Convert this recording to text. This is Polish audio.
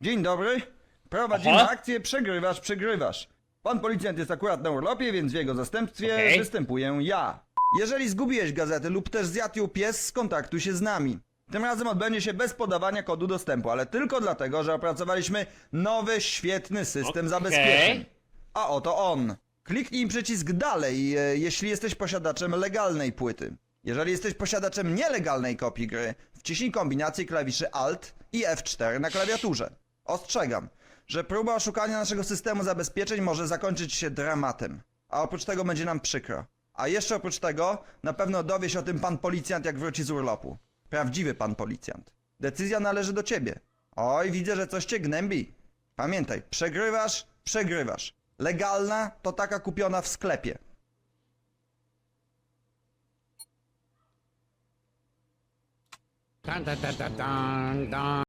Dzień dobry. Prowadzimy Aha. akcję Przegrywasz, przegrywasz. Pan policjant jest akurat na urlopie, więc w jego zastępstwie Okej. występuję ja. Jeżeli zgubiłeś gazety lub też zjadł ją pies, skontaktuj się z nami. Tym razem odbędzie się bez podawania kodu dostępu, ale tylko dlatego, że opracowaliśmy nowy, świetny system Okej. zabezpieczeń. A oto on. Kliknij przycisk dalej, e, jeśli jesteś posiadaczem legalnej płyty. Jeżeli jesteś posiadaczem nielegalnej kopii gry, wciśnij kombinację klawiszy Alt i F4 na klawiaturze. Ostrzegam, że próba oszukania naszego systemu zabezpieczeń może zakończyć się dramatem. A oprócz tego będzie nam przykro. A jeszcze oprócz tego, na pewno dowie się o tym pan policjant, jak wróci z urlopu. Prawdziwy pan policjant. Decyzja należy do ciebie. Oj, widzę, że coś cię gnębi. Pamiętaj, przegrywasz, przegrywasz. Legalna to taka kupiona w sklepie. Dun, dun, dun, dun, dun.